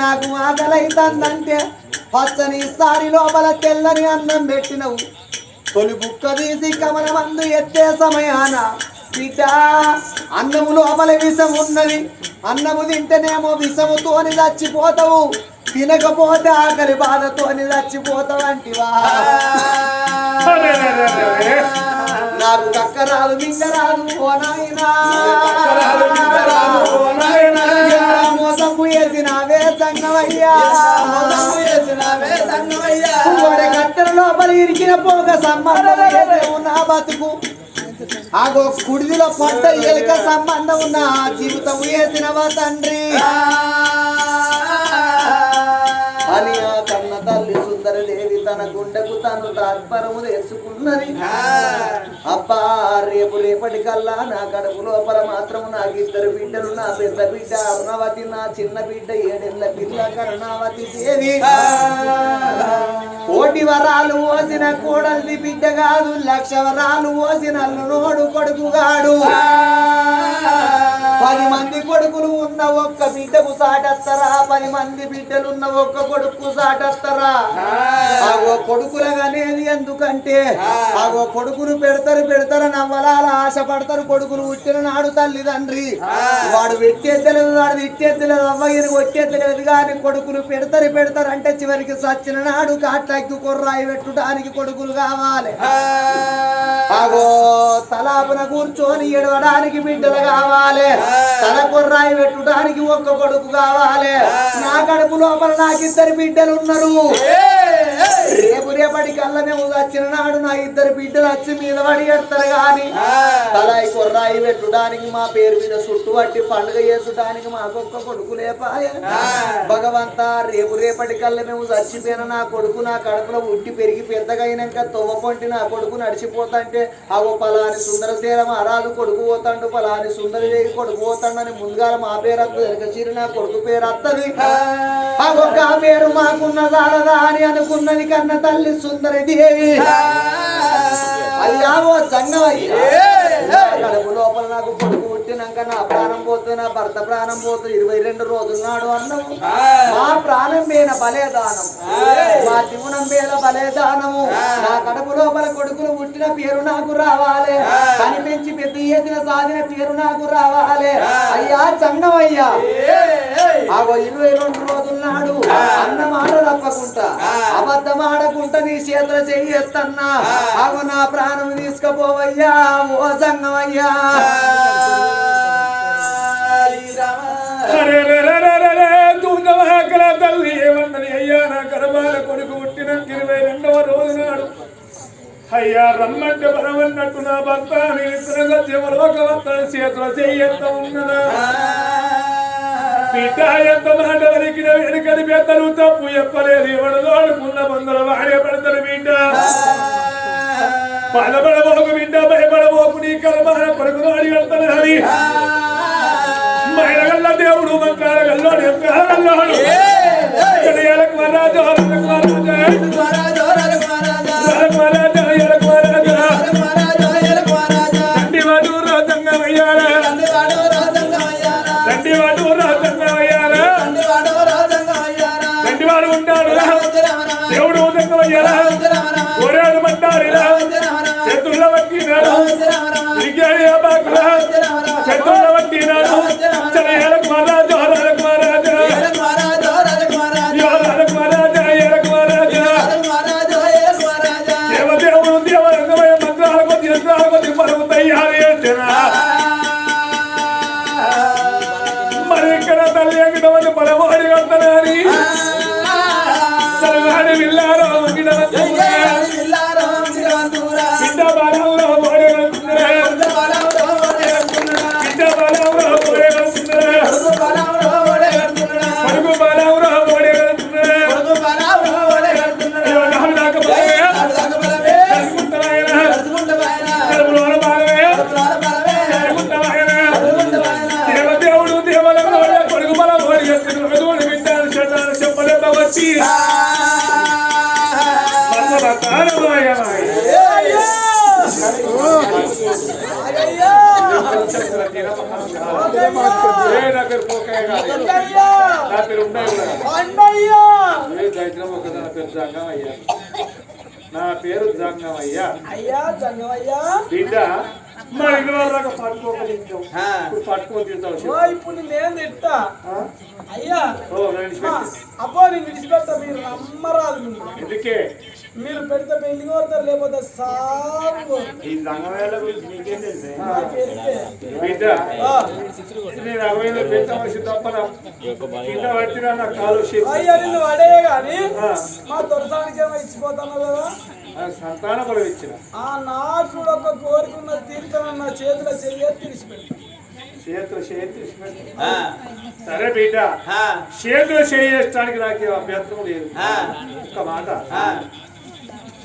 నాకు ఆకలైతుందంటే పచ్చని సారి లోపల తెల్లని అన్నం పెట్టినవు. తొలి బుక్క తీసి కమల మందు ఎత్తే సమయాన బిడ్డ అన్నము లోపల విషం ఉన్నది. అన్నము తింటేనేమో విషముతోని చచ్చిపోతావు. తినకపోతే ఆకలి బాధతోని చచ్చిపోతావు అంటివా. నాకు కక్కరాలు రాదు మింగ రాదు ఓ నాయనా. మోసము వేసినావే సంగమయ్యా గోడె కట్టెల లోపల ఇరికిన పోగ సంబంధం నా బతుకు. ఆగో కుడిదిలో పడ్డ ఎలుక సంబంధం ఉన్న జీవితం వేసినవా తండ్రి? అని తన గుండెకు తను తాత్పరము వేసుకున్నది. అబ్బా రేపు రేపటి కల్లా నా కడుపు లోపల మాత్రం నాకు ఇద్దరు బిడ్డలు నా పెద్ద బిడ్డ అరుణవతి నా చిన్న బిడ్డ ఏడెళ్ళ పిల్ల కరుణావతి దేవి. కోటి వరాలు ఓసిన కోడల్ది బిడ్డ కాదు లక్ష వరాలు ఓసిన నోడు కొడుకుగాడు సాటత్తరా పది మంది బిడ్డలు ఉన్న ఒక్క కొడుకు సాటత్తరా? ఆగో కొడుకులగనేది ఎందుకంటే ఆగో కొడుకులు పెడతారు పెడతారు నవ్వలాల ఆశ పడతారు కొడుకులు పుట్టిన నాడు తల్లిదండ్రి వాడు పెట్టే తెలియదు వాడు తిట్టే తెలియదు అవ్వగిరి వచ్చే తెలియదు కానీ కొడుకులు పెడతారు పెడతారు అంటే చివరికి సచ్చిన నాడు కాట్లకి కుర్రాయి పెట్టుటానికి కొడుకులు కావాలి. ఆగో తలాపున కూర్చొని ఎడవడానికి బిడ్డలు కావాలి. తల కుర్రాయి పెట్టుటానికి ఒక్క కొడుకు కావాలి. నా కడుపు లోపల నాకిద్దరు బిడ్డలు ఉన్నారు. కల్లా మేము వచ్చిన నాడు నా ఇద్దరు బిడ్డలు వచ్చి మీద పడి ఎడతారు గాని తలాయి కుర్రాయి పెట్టుడానికి మా పేరు మీద చుట్టు పట్టి పండుగ చేసుటానికి మాకొక్క కొడుకు లేపాయ. భగవంత రేపు రేపటి కల్లా మేము చచ్చిపోయిన నా కొడుకు నా కడుపులో ఉట్టి పెరిగి పెద్దగా అయినాక తొవ్వ పొంటి నా కొడుకు నడిచిపోతాంటే అగో పలాని సుందరశీల మహారాజు కొడుకు పోతాండు పలాని సుందరదేవి కొడుకు పోతాడని ముందుగా మా పేరు అత్తది ఎరకచీరి నా కొడుకు పేరు అత్తది ఆ పేరు మాకున్న దాలదా అని అనుకున్నది కన్న తల్లి. సుందరి దేవి. అయ్యా ఓ సంగమయ్య కడుపు లోపల నాకు కొడుకు పుట్టినాక నా ప్రాణం పోతుంది నా భర్త ప్రాణం పోతుంది ఇరవై రెండు రోజులు నాడు అన్నము మా ప్రాణం పేన బలేదానం మా జీవనం పేన బలేదానము నా కడుపు లోపల కొడుకులు పుట్టిన పేరు నాకు రావాలి. కనిపించి పెద్ద చేసిన సాధిన పేరు నాకు రావాలి. అయ్యా చంగమయ్యా ఆగో ఇరవై రెండు రోజుల నాడు అన్నం ఆడ తప్పకుండా అబద్ధం ఆడకుండా నీ చేతుల చెయ్యొద్దన్నా ఆగో నా ప్రాణం తీసుకుపోవయ్యా. ఓ సంగమయ్యా. అరే రే రే రే రే రే, తుంగమహాకల తల్లి ఏమన్నది అయ్యా నా గర్భాల కొడుకు పుట్టిన ఇరవై రెండవ రోజు నాడు. అయ్యా రమ్మంటే బలమన్నట్టు నా భర్త నిలిపినగా జీవలోకవంతని చేతుల చెయ్యంత ఉన్నదా బిడ్డ ఎంత మాట వలికిన వెనుకని పెద్దలు తప్పు చెప్పలేదు ఎవడదో అనుకున్న మందల వాడే పడతారు బిడ్డ బలపడబోకు బిడ్డ భయపడబోకు నీ కర్మాన కొడుకును అడిగి వెళ్తాను హరి. మైలగల్ల దేవుడు మంత్రాలగల్లో నెప్పాలల్లోడు కడియాలకు మహారాజు కోరాడు మంటారిరా చేతుల్లో పట్టినాడు తిరిగాడు ఆ బాకురా చేతుల్లో పట్టినాడు చలయాలకు మహారాజు అరకు మహారాజు అరకు నా పేరు దరిద్రం ఒక నా పేరు జంగమయ్య. అయ్యా బిడ్డ మా ఇంటి వాళ్ళ దాకా పట్టుకోగలిగాం ఇప్పుడు పట్టుకొని తింటావు ఓ ఇప్పుడు నేను తిట్టా? అయ్యా అబ్బో నేను విడిచిపెడతా మీరు ఎందుకే? పెడితే పెళ్ళి కోరుతారు లేకపోతే సాగు ఈ గురించి నీకేం తెలుసు? నాకు ఎరికే. బిడ్డ ఆ, నేను అరవైలో పెద్ద మనిషి తప్పన. కింద పట్టినా నా కాలు షేప్ అయ్యా నిన్ను గాని ఆ. మా దొరసానికి ఏమో ఇచ్చిపోతాను కదా? సంతాన బలం ఇచ్చిన. ఆ నాకు కూడా ఒక కోరిక ఉన్న తీర్థం నా చేతిలో చెయ్యి తీసిపెట్టు చేతులు చేతి సరే బిడ్డ. చేతులు చేయడానికి నాకు అభ్యంతరం లేదు. ఒక్క మాట.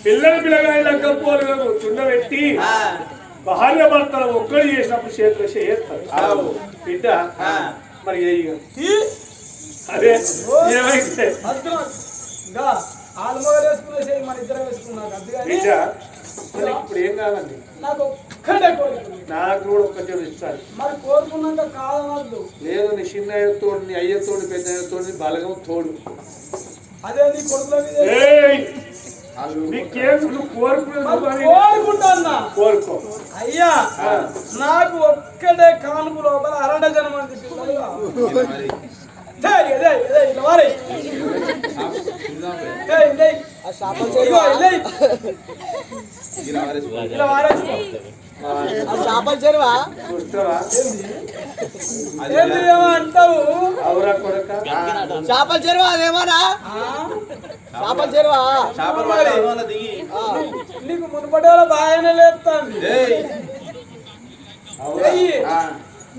పిల్లల పిల్లగాయల పోలు చుండబెట్టి భార్య భర్తలు ఒక్కడు చేసినప్పుడు చేతులు చేస్తారు బిడ్డ. మరి అదే. ఏమైతే అద్దున గా ఆలుమగలు వేసుకునే చేయి మన ఇద్దరం వేసుకున్నాం అందుకని ఇప్పుడు ఏం కాదండి? నాకు ఒక్కటే కోరిక. నాకు కూడా ఒక్కటే ఇస్తారు. మరి కోరుకున్నాక కాదనద్దు లేదు నీ చిన్న తోడు నీ అయ్య తోడు పెద్ద తోడు బలగం తోడు. అదే నీ కొడుకుల మీద కోరుకో. అయ్యా నాకు ఒక్కడే కానుపు లోపల అరడ జనం మంది ఏంది ఏమో అంటావు. అవురా కొడక. చేపల చెరువు అదేమోనా? ఆ? చేపల చెరువా? నీకు మునుపటేలా బాగానే లేస్తాంది అవురా ఎయ్యి.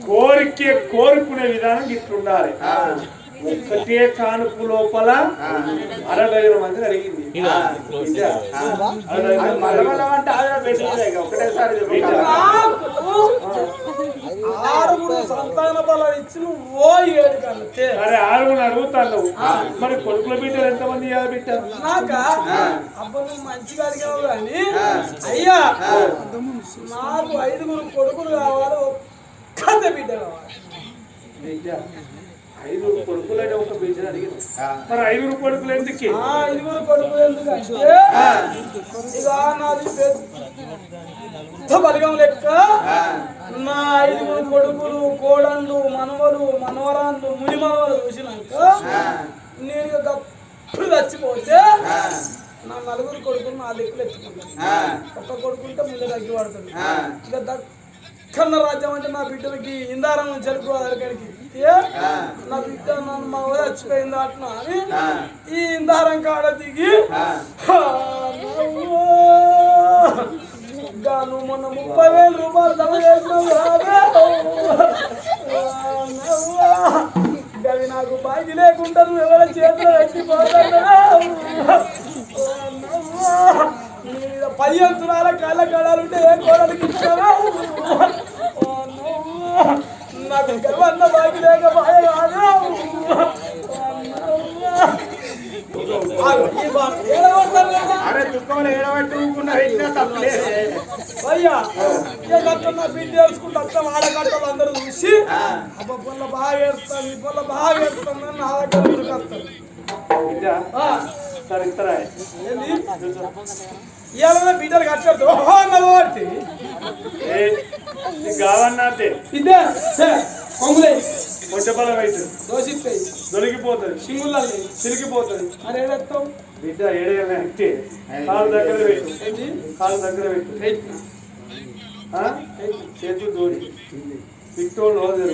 కోరికే కోరుకునే విధానం ఇట్లుండాలి. ఒక్కటే కానుపు లోపల అడిగింది అరడైదు మంది నాకు ఆరుగురు సంతాన బలం ఇచ్చి నువ్వు ఓ ఏడు కంటే సరే ఆరుగురు అడుగుతాను. మరి కొడుకుల బిడ్డలు ఎంతమంది ఇవ్వాలి బిడ్డ నాక అబ్బా నువ్వు మంచిగా అడిగావు కానీ అయ్యా నాకు ఐదుగురు కొడుకులు కావాలి ఒక్కత బిడ్డ. ఐదుగురు కొడుకులైన ఒక బిడ్డ అడిగింది. మరి ఐదుగురు కొడుకులు ఎందుకు? ఆ ఐదుగురు కొడుకులు నాది పెద్ద బలిగం లెక్క? నా ఐదుగురు కొడుకులు కోడళ్ళు మనవలు మనవరాళ్ళు ముని మనవలు చూసినాక నేను గప్పుడు చచ్చిపోతే నా నలుగురు కొడుకులు నా లెక్కలు ఎత్తుకుంటాను ఒక్క కొడుకుంటే ముందు తగ్గి పడుతుంది ఇక దక్కన్న రాజ్యం అంటే నా బిడ్డలకి ఇందారం చెరుకు అదరికడికి నా బిడ్డ నన్ను మా ఊరు చచ్చిపోయింది అట్లా అని ఈ ఇందారం కాడ దిగి "ఆ, నవ్వో." మొన్న ముప్పై వేల రూపాయలు జమ చేసినావు అవి నాకు బాగి లేకుండా నువ్వు ఎవరి చేతిలో ఎత్తిపోతాడు నీ మీద పది అంతురాల కాళ్ళ కడాలుంటే ఏ కోడలికి ఇస్తావా. నాకు గర్వన్న బాగి లేక బాయ కాదు అయ్యా కట్టన్నా బిడ్డ ఏడ్చుకుంటూ అత్త ఆడకట్టలు అందరూ చూసి అబ్బా పొల్ల బాగా ఏడుస్తాను ఈ పొల్ల బాగా ఏడుస్తాను అని నా దగ్గర ముందుకు వస్తారు బిడ్డ ఆ, సరే ఇస్తారా? ఏంది? ఇవాళ బిడ్డలు కట్టారు. ఓహో ఇదే కొంగులే. దోషిస్తాయి దొరికిపోతుంది. మరి బిడ్డ ఏడైనా అంటే కాలు దగ్గర పెట్టు. కాలు దగ్గర పెట్టు? చేతులు దోడి పిట్టోళ్ళు రోజు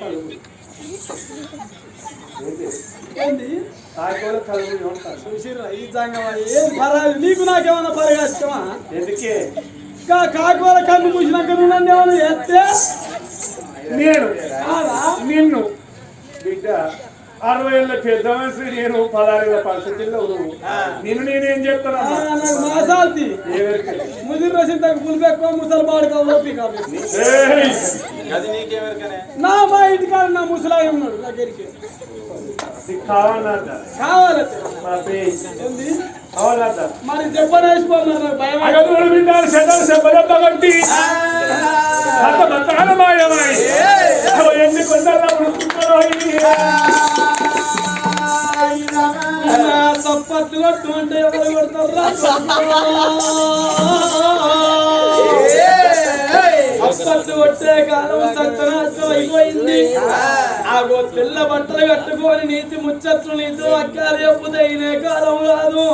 కలుగు చూసిర్రా ఈ ఏం నీకు నాకేమన్నా పరిగస్తమా ఎందుకే? కాకువల కన్ను పూసినాక నువ్వు నన్ను ఏమన్నా చేస్తే? నేను. నిన్ను. బిడ్డ అరవై ఏళ్ళ నేను పదహారేళ్ళ పరిస్థితుల్లో నేనేం చెప్తాను ముదిరి తగ్గ ముసలి ఓపి! నా మా ఇంటికాడ నా ముసలాయి ఉన్నాడు దగ్గరికి. కావాలి మరి భయం అంత ఎన్ని కొండల్లో ఉడుకుతారో సప్పట్లు కొట్టు అంటే ఎవరు కొడతారు? సప్పట్లు కొట్టే కాలం సత్యనాశనం అయిపోయింది. ఆగో తెల్ల బట్టలు కట్టుకొని నీతి ముచ్చట్లు నీతో అక్కాలు చెప్పుతే ఇదే కాలం కాదు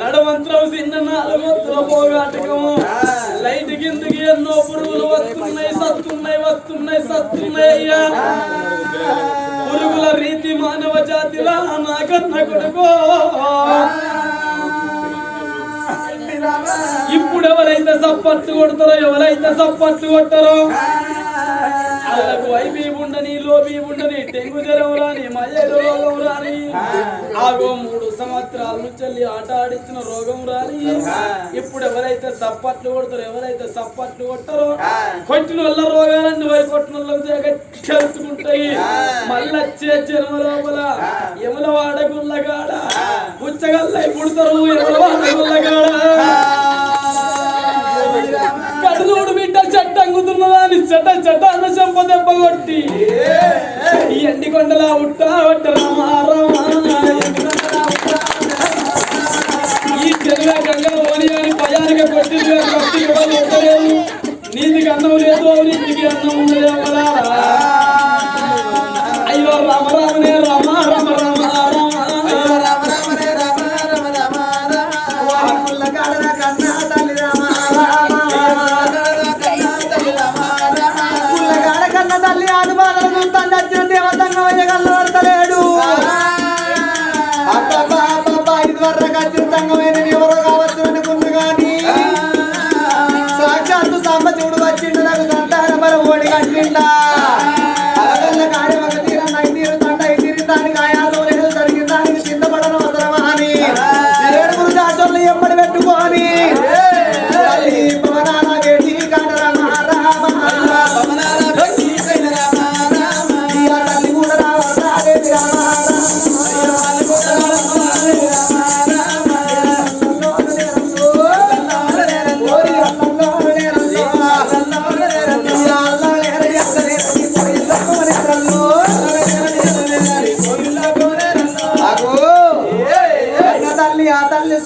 నడమంత్రం చిన్న నాలుగొత్తుల పోగాటకము లైట్ కిందకి ఎన్నో పురుగులు వస్తున్నాయి సత్తున్నాయి వస్తున్నాయి సత్తున్నాయి అయ్యా. పురుగుల రీతి మానవ జాతిలా నాకన్న కొడుకో ఇప్పుడు ఎవరైతే సప్పట్టు కొడతారో ఎవరైతే సప్పట్టు కొట్టారో వాళ్ళకు వైబీ ఉండని లోబీ ఉండని డెంగు జ్వరం రాని మలేరియా రోగం రాని ఆగో మూడు సంవత్సరాల నుంచి ఆట ఆడించిన రోగం రాని. ఇప్పుడు ఎవరైతే సప్పట్లు కొడతారో ఎవరైతే సప్పట్లు కొట్టారో కొట్టిన వాళ్ళ రోగాలన్నీ వై కొట్టిన వాళ్ళకి మళ్ళీ వచ్చే జన్మ లోపల ఎముల వాడ గుల్లగాడ పుచ్చగల్లై పుడతారు ఎముల వాడ బిడ్డ చెట్టు అంగుతున్నదా అని చెట్ట చెట్ట అన్న చెంప దెబ్బ కొట్టి ఈ ఎండి కొండలా ఉట్టా రామా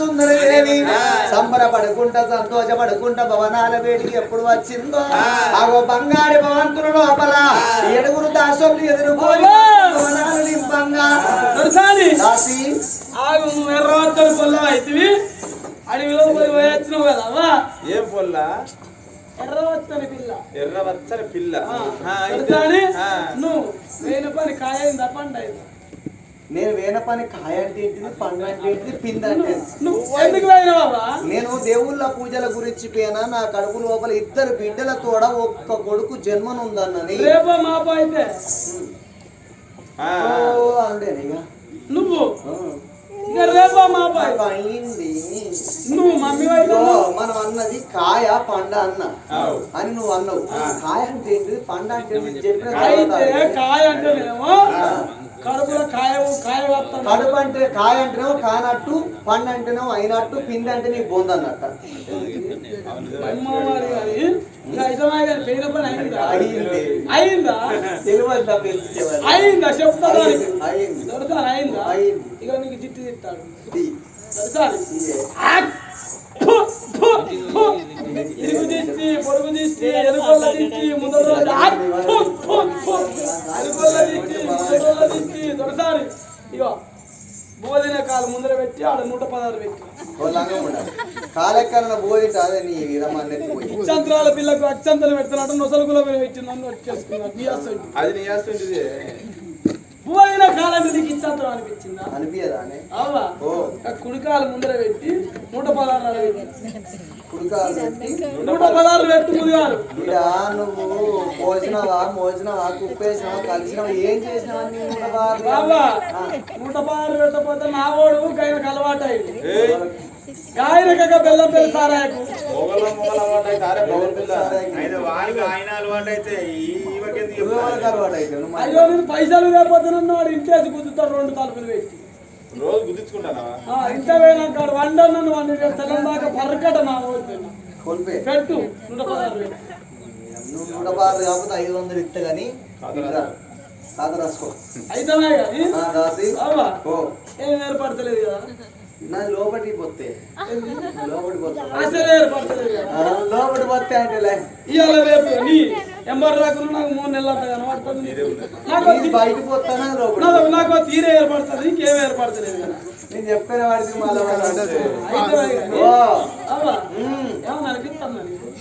తల్లి సుందరదేవి సంబరపడుకుంటా సంతోషపడుకుంటా భవనాల వేడికి ఎప్పుడు వచ్చిందో? ఆగో బంగారు భవంతుల లోపల. ఏడుగురు దాసోళ్ళు ఎదురుకొని భవనాలు నింపంగా. దొరసాని దాసి. ఆగు నువ్వు ఎర్రవత్తలు పొలం అయితివి అడవిలో పోయి వచ్చినావు కదా ఏం పొల్లా? ఎర్రవత్తని పిల్ల. పిల్ల. అయితే-. నువ్వు వేణ పని కాయిందా పండ అయిందా? నేను వేన పని కాయ అంటే ఏంటిది? పండు అంటే ఏంటిది? పిండి అంటే నేను దేవుళ్ళ పూజల గురించి పోయినా నా కడుపు లోపల ఇద్దరు బిడ్డల తోడ ఒక్క కొడుకు ఇక. నువ్వు నువ్వు మమ్మీ మనం అన్నది కాయ పండ అన్న. అని నువ్వు అన్నావు. కాయ అంటే ఏంటిది? పండ అంటే చెప్పిన కాయ అంటేనేమో? కడుపులో కాయ కాయ కడుపు అంటే కాయ అంటేనేమో కానట్టు పండు అంటేనేమో అయినట్టు పిండి అంటే నీకు బొంది అన్నట్ట. అయిందా? అయింది. అయిందా? తెలియదు తప్ప పిలిచేవారు. అయిందా? చెప్తా దానికి అయింది, అయింది. దొరసాని అయిందా? అయింది. ఇక నీకు తిట్టాడు. ఇరుగు తీసి పొడుగు ముందర రోజు ఆక్! ఫు! ఫు! ఫు! దొరసారి ఇగో భోజన కాలు ముందర పెట్టి ఆడ నూట పదహారు పెట్టి. కాలెక్కన బోధిట అదే నీ విధమాన్ని అచ్చంతరాల పిల్లకు అచ్చంతలు పెడుతున్నట్టు నొసలుగులో పెట్టి నన్ను వచ్చేసుకున్నాడు నీ అసలు అది నీ చేస్తుంటుంది భోజన కాలంటే నీకు ఇచ్చంతరం అనిపించిందా? అనిపించదా కుడికాలు ముందర పెట్టి నూట పదహారు నువ్వు పోసినావా మోసినావా కుప్పేసినావా కలిసినావా ఏం చేసినావా నూట పదహారు పెట్టకపోతే నా ఓడు గైనకు అలవాటు అయింది గాయనక బెల్లం సారాయకు అయ్యో నేను పైసలు వాడు ఇంట్లోకి కుదుతాడు రెండు తలుపులు పెట్టి రోజు గుద్దించుకుంటానా? ఆ, ఇంత పోయినాక వండన్నాను వండి తెల్లం దాకా పరకట నా పెట్టు నూట పదహారు. నువ్వు నూట కాకపోతే ఐదు వందలు ఇస్తా కానీ ఖాతా రాసుకో. అయితేనే కానీ ఆ, రాసి బాబా ఓ ఏం ఏర్పడతలేదు కదా? నాది లోపలికి పోతే. లోపలికి పోతే. అసలు ఏర్పడతలేదు కదా? ఆ, లోపలికి పోతే అంటే. ఇవాళ రేపు ఎంబర్ రాకుండా నాకు మూడు నెలలు అంట కనబడుతుంది. నాకు ఇది బయటకు పోతానా నాకు తీరే ఏర్పడుతుంది ఇంకేం ఏర్పడతలేదు కదా. నేను చెప్పిన వాడికి మళ్ళీ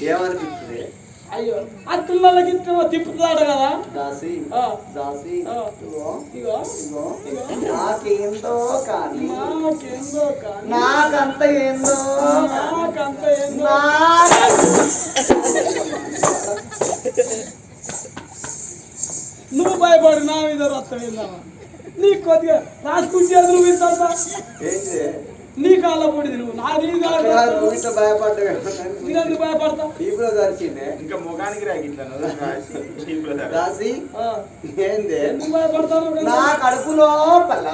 ఏమనిపిస్తుంది? అయ్యో అత్తున్నలకి తిప్పుతాడు కదా. దాసి ఆ, దాసి ఆ. నాకేందో కానీ. నాకేందో కానీ. నాకంత ఏందో నాకంత ఏందో నువ్వు భయపడి నా మీద రక్తం ఏందమ్మా నీకు కొద్దిగా రాసుకుంటే నువ్వు ఏంటి నీ కాళ్ళ పొడిది నువ్వు నా నీ కాళ్ళ నువ్వు భయపడతా? ఇప్పుడు దర్శిండే ఇంకా ముఖానికి ఆ, ఏంది? ఎందుకు భయపడతాను నా కడుపు లోపల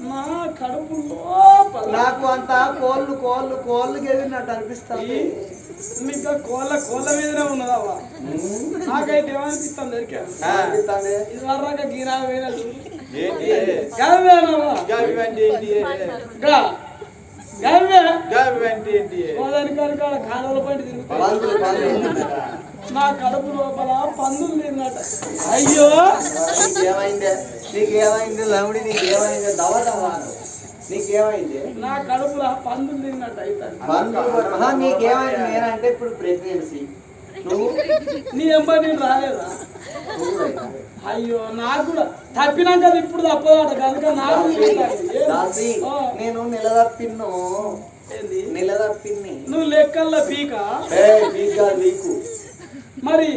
నా కడుపు లోపల నాకు అంత కోళ్ళు కోళ్ళు కోళ్ళు గెలినట్టు అనిపిస్తుంది. ఇంకా కోళ్ళ కోళ్ళ మీదనే ఉన్నదవ్వా నాకైతే ఏమనిపిస్తుంది దొరికా ఇది వరక గీరా కాలువల పందులు నా కడుపు లోపల పందులు తిన్నట అయ్యో! నీకేమైందే నీకేమైంది లమిడి నీకేమైంది? దవ దవ అను. నీకేమైంది? నా కడుపులో పందులు తిన్నట్టు ఆహా, నీకేమైంది నేనంటే ఇప్పుడు ప్రెగ్నెన్సీ. నువ్వు? నీ ఎంబడి నేను రాలేదా. అయ్యో నాకు కూడా. తప్పినాక అది ఇప్పుడు తప్పదాట. కనుక నాకు నేను నిలదప్పిన్ను? నిలదప్పిన్ని. నువ్వు లెక్కల్లో పీక? వీకా వీకు మరి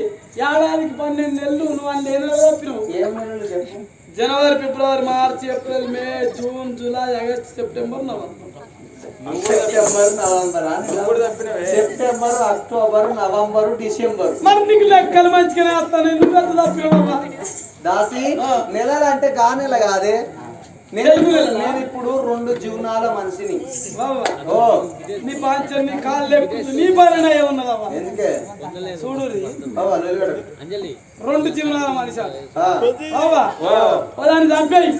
ఏడాదికి పన్నెండు నెలలు నువ్వు అన్ని నెలలు తప్పినావు ఏం నెలలు చెప్పు? జనవరి ఫిబ్రవరి మార్చి April May June July August September November. September October November December. మరి నీకు లెక్కలు మంచిగానే వస్తాను ఎందుకు అంత తప్పినావు దాసి. నెలలు అంటే గా నెల కాదే. నేను ఇప్పుడు రెండు జీవనాల మనిషిని. నీ పాంచర్ నీ కాళ్ళు లేపుతుంది నీ పైన ఎందుకే? చూడు. రెండు జీవనాల మనిషి ఆ. బాబా దాన్ని చంపేయి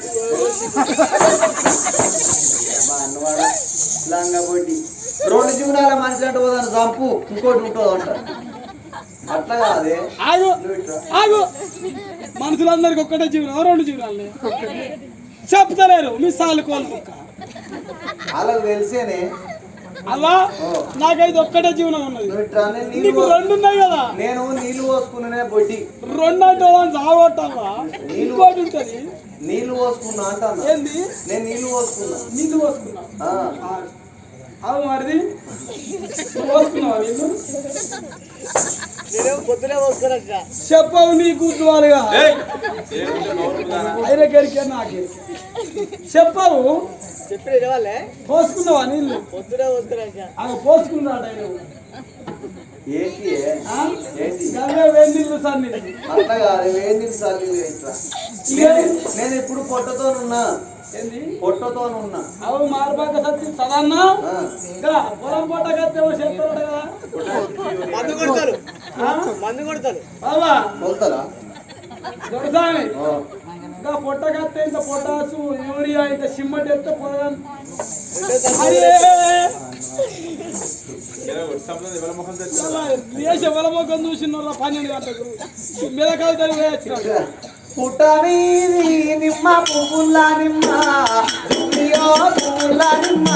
మా అన్నవాడ లంగబొడ్డి రెండు జీవనాల మనిషి అంటే పోదాన్ని చంపు ఇంకోటి ఉంటుంది అంట. అట్లా కాదే. ఆగు. ఆగు. మనుషులందరికి ఒక్కటే జీవనం రెండు జీవనాలు చెప్తలేరు మీ సాలు కోలు కుక్క వాళ్ళకి తెలిసేనే. అలా నాకైతే ఒక్కటే జీవనం ఉన్నది. నీకు రెండు ఉన్నాయి కదా. నేను నీళ్ళు పోసుకున్నానే బొడ్డి. రెండు అంటే చావగొట్టావా ఇంకోటి ఉంటది. నీళ్ళు పోసుకున్నా అంటాను? ఏంది? నేను నీళ్ళు పోసుకున్నా. నీళ్ళు పోసుకున్నావు ఆ. అవు మరిది. పోసుకున్నావా నీళ్ళు? చెప్పవు నీ దానా? అయిన గెలికే నాకే. చెప్పవు. పోసుకున్నావా నీళ్ళు? పోసుకున్నాడు ఆయన. నేను- నేను ఇప్పుడు పొట్టతో ఉన్నా పొట్టతో ఉన్నా. అవు మారుబాక సత్యం సదన్నా. ఇంకా పొలం పొట్ట కత్తేమో చెప్తాడు కదా? మందు కొడతారు. ఆ? మందు కొడతారు. బావా? కొలుతారా దొరసాని ఓ. ఇంకా పొట్ట కత్తే ఇంత పొటాసు యూరియా ఇంత సిమ్మట్ ఎత్తే పొలం దేశ చూసిన పన్నెండు గంటలకు. మిలకాలు తరిగి వచ్చినాడు పుట్టమీది నిమ్మ పువ్వుల నిమ్మ పువ్వుల నిమ్మ